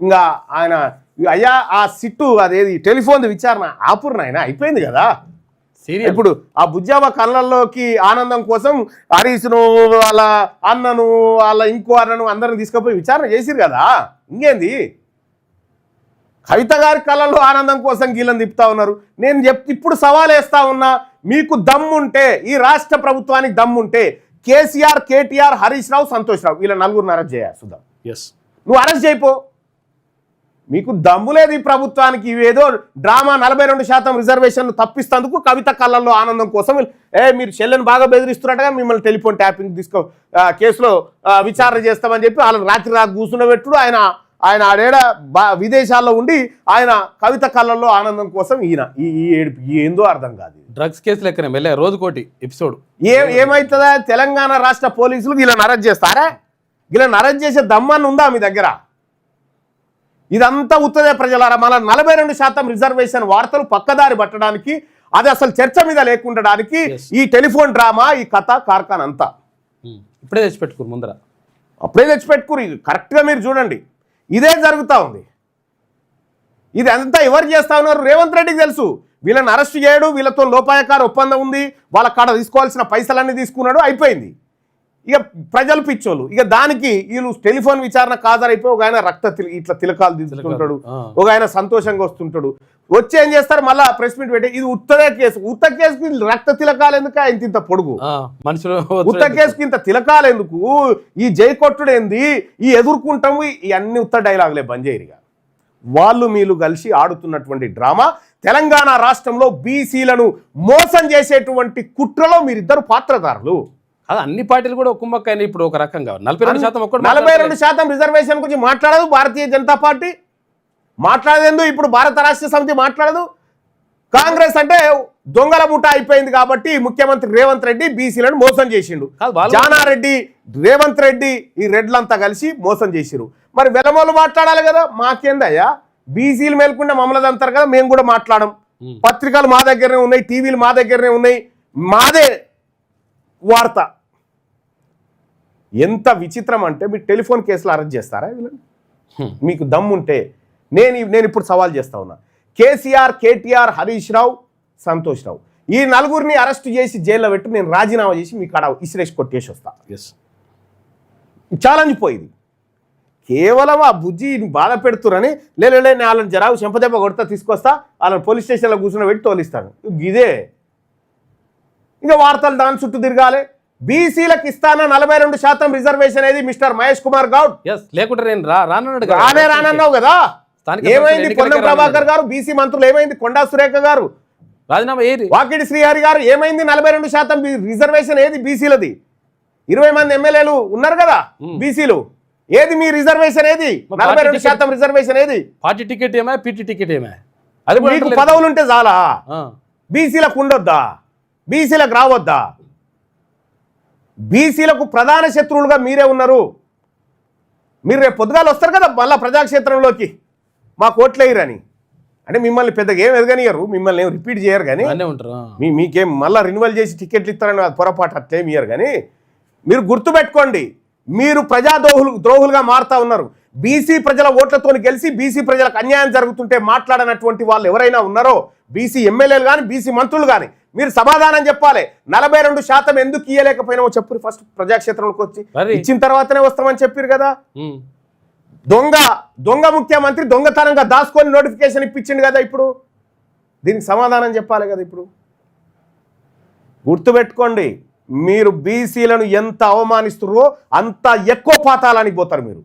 ఇంకా ఆయన అయ్యా ఆ సిట్టు అదేది టెలిఫోన్ విచారణ ఆపురు ఆయన అయిపోయింది కదా. ఇప్పుడు ఆ బుజ్జావ కళ్ళల్లోకి ఆనందం కోసం హరీష్ను వాళ్ళ అన్నను వాళ్ళ ఇంకో అన్నను అందరిని తీసుకుపోయి విచారణ చేసిరు కదా. ఇంకేంది? కవిత గారి కళ్ళల్లో ఆనందం కోసం గీళ్ళని తిప్పుతా ఉన్నారు. నేను చెప్ ఇప్పుడు సవాల్ వేస్తా ఉన్నా మీకు దమ్ముంటే ఈ రాష్ట్ర ప్రభుత్వానికి దమ్ముంటే కేసీఆర్ కేటీఆర్ హరీష్ రావు సంతోష్ రావు వీళ్ళ నలుగురిని అరెస్ట్ చేయ సుధా. ఎస్ నువ్వు అరెస్ట్ చేయిపో. మీకు దమ్ము లేదు ఈ ప్రభుత్వానికి. ఇవేదో డ్రామా నలభై రెండు శాతం రిజర్వేషన్లు తప్పిస్తందుకు కవిత కళ్ళల్లో ఆనందం కోసం ఏ మీరు చెల్లెని బాగా బెదిరిస్తున్నట్టుగా మిమ్మల్ని టెలిఫోన్ ట్యాపింగ్ తీసుకో కేసులో విచారణ చేస్తామని చెప్పి వాళ్ళని రాత్రి రాత్రి కూర్చున్నబెట్టుడు ఆయన ఆయన ఆడేడ విదేశాల్లో ఉండి ఆయన కవిత కళ్ళల్లో ఆనందం కోసం ఈయన ఈ ఏడుపు ఈ ఏందో అర్థం కాదు. డ్రగ్స్ కేసు లెక్కనే వెళ్ళే రోజుకోటి ఎపిసోడ్. ఏ ఏమవుతుందా తెలంగాణ రాష్ట్ర పోలీసులు వీళ్ళని అరెస్ట్ చేస్తారా? వీళ్ళని అరెస్ట్ చేసే దమ్మని ఉందా మీ దగ్గర? ఇదంతా ఉత్తదే ప్రజలారా. మన నలభై రెండు శాతం రిజర్వేషన్ వార్తలు పక్కదారి పట్టడానికి అది అసలు చర్చ మీద లేకుండడానికి. ఈ టెలిఫోన్ డ్రామా ఈ కథ కార్ఖాన్ అంతా. ఇప్పుడే తెచ్చి పెట్టుకోరు ముందర. అప్పుడే తెచ్చిపెట్టుకుని కరెక్ట్గా మీరు చూడండి. ఇదే జరుగుతూ ఉంది. ఇది అంతా ఎవరు చేస్తా ఉన్నారు? రేవంత్ రెడ్డికి తెలుసు. వీళ్ళని అరెస్ట్ చేయడు వీళ్ళతో లోపాయకార ఒప్పందం ఉంది. వాళ్ళ కాడ తీసుకోవాల్సిన పైసలన్నీ తీసుకున్నాడు అయిపోయింది. ఇక ప్రజలు పిచ్చోళ్ళు. ఇక దానికి వీళ్ళు టెలిఫోన్ విచారణ కాజరైపోయి ఒక ఆయన రక్త ఇట్లా తిలకాలు తీసుకుంటాడు. ఒక ఆయన సంతోషంగా వస్తుంటాడు. వచ్చి ఏం చేస్తారు? మళ్ళా ప్రెస్ మీట్ పెట్టి ఇది ఉత్తరే కేసు. ఉత్త కేసుకి రక్త తిలకాలు ఎందుకు? ఇంత ఇంత పొడుగు. మనుషులు ఉత్త కేసుకి ఇంత తిలకాలు ఎందుకు? ఈ జై కొట్టుడు ఏంది? ఈ ఎదుర్కొంటాము ఈ అన్ని ఉత్త డైలాగులే బంద్ చేయరుగా వాళ్ళు మీరు కలిసి ఆడుతున్నటువంటి డ్రామా. తెలంగాణ రాష్ట్రంలో బీసీలను మోసం చేసేటువంటి కుట్రలో మీరిద్దరు పాత్రధారులు. అది అన్ని పార్టీలు కూడా కుమ్మక్కైనా ఇప్పుడు ఒక రకంగా. నలభై రెండు శాతం ఒక్కటి నలభై రెండు శాతం రిజర్వేషన్ గురించి మాట్లాడదు భారతీయ జనతా పార్టీ. మాట్లాడేందు ఇప్పుడు భారత రాష్ట్ర సమితి మాట్లాడదు. కాంగ్రెస్ అంటే దొంగల ముఠ అయిపోయింది కాబట్టి ముఖ్యమంత్రి రేవంత్ రెడ్డి బీసీలను మోసం చేసిండు. జానారెడ్డి రేవంత్ రెడ్డి ఈ రెడ్లంతా కలిసి మోసం చేసిరు. మరి వెలమోళ్ళు మాట్లాడాలి కదా మాకేందయ్యా? బీసీలు మేల్కుండా మమ్మల్ని అంటారు కదా మేము కూడా మాట్లాడం. ఉమ్. పత్రికలు మా దగ్గరనే ఉన్నాయి టీవీలు మా దగ్గరనే ఉన్నాయి. మాదే వార్త. ఎంత విచిత్రం అంటే మీరు టెలిఫోన్ కేసులు అరెస్ట్ చేస్తారా వీళ్ళని. మీకు దమ్ముంటే నేను నేను ఇప్పుడు సవాల్ చేస్తా ఉన్నా. కేసీఆర్ కేటీఆర్ హరీష్ రావు సంతోష్ రావు. ఈ నలుగురిని అరెస్ట్ చేసి జైల్లో పెట్టి నేను రాజీనామా చేసి మీ కాడ ఇసిరేసి కొట్టేసి వస్తా ఎస్ ఛాలెంజ్ పోయింది. కేవలం ఆ బుజ్జి బాధ పెడుతురని లేలే నేను వాళ్ళని జరావు చెంపదెబ్బ కొడతా తీసుకొస్తా వాళ్ళని పోలీస్ స్టేషన్లో కూర్చుని పెట్టి తోలిస్తాను. ఇదే ఇంకా వార్తలు దాని చుట్టూ తిరగాలి. బీసీలకు ఇస్తాన నలభై రెండు శాతం రిజర్వేషన్ అనేది మిస్టర్ మహేష్ కుమార్ గౌడ్? లేకుంటే నేను రానన్నాడు. రానే రానన్నావు కదా? ఏమైంది పొన్నం ఎన్నికలకే ప్రభాకర్. గారు బీసీ మంత్రులు ఏమైంది? కొండా సురేఖ గారు? రాజీనామా ఏది? వాకిటి శ్రీహరి గారు ఏమైంది? నలభై రెండు శాతం రిజర్వేషన్ ఏది బీసీలది? ఇరవై మంది ఎమ్మెల్యేలు ఉన్నారు కదా మ్. బీసీలు. ఏది మీ రిజర్వేషన్ ఏది? నలభై రెండు శాతం రిజర్వేషన్ ఏది? పార్టీ టికెట్ ఏమే పీటీ టికెట్ ఏమే? అది కూడా మీకు. పదవులు ఉంటే చాలా. బీసీలకు ఉండొద్దా? బీసీలకు రావద్దా? బీసీలకు ప్రధాన శత్రువులుగా మీరే ఉన్నారు. మీరు రేపు పొద్దుగాలు వస్తారు కదా మళ్ళా ప్రజాక్షేత్రంలోకి. మా కోట్లేయరని. అంటే మిమ్మల్ని పెద్దగా ఏం ఎదగనియరు మిమ్మల్ని ఏం రిపీట్ చేయరు కానీ. మీ మీకేం మళ్ళీ రెన్యువల్ చేసి టికెట్లు ఇస్తారని అది పొరపాటు అట్లేం ఇయ్యరు కానీ మీరు గుర్తుపెట్టుకోండి మీరు ప్రజా ద్రోహులు ద్రోహులుగా మారుతా ఉన్నారు. బీసీ ప్రజల ఓట్లతో గెలిచి బీసీ ప్రజలకు అన్యాయం జరుగుతుంటే మాట్లాడనటువంటి వాళ్ళు ఎవరైనా ఉన్నారో బీసీ ఎమ్మెల్యేలు కానీ బీసీ మంత్రులు కానీ మీరు సమాధానం చెప్పాలి. నలభై రెండు శాతం ఎందుకు ఇయ్యలేకపోయినామో చెప్పు. ఫస్ట్ ప్రజాక్షేత్రంలోకి వచ్చి. ఇచ్చిన తర్వాతనే వస్తామని చెప్పారు కదా. దొంగ దొంగ ముఖ్యమంత్రి దొంగతనంగా దాచుకొని నోటిఫికేషన్ ఇప్పించిండు కదా ఇప్పుడు. దీనికి సమాధానం చెప్పాలి కదా ఇప్పుడు. గుర్తుపెట్టుకోండి మీరు బీసీలను ఎంత అవమానిస్తుర్రో అంత ఎక్కువ పాతాలని పోతారు మీరు.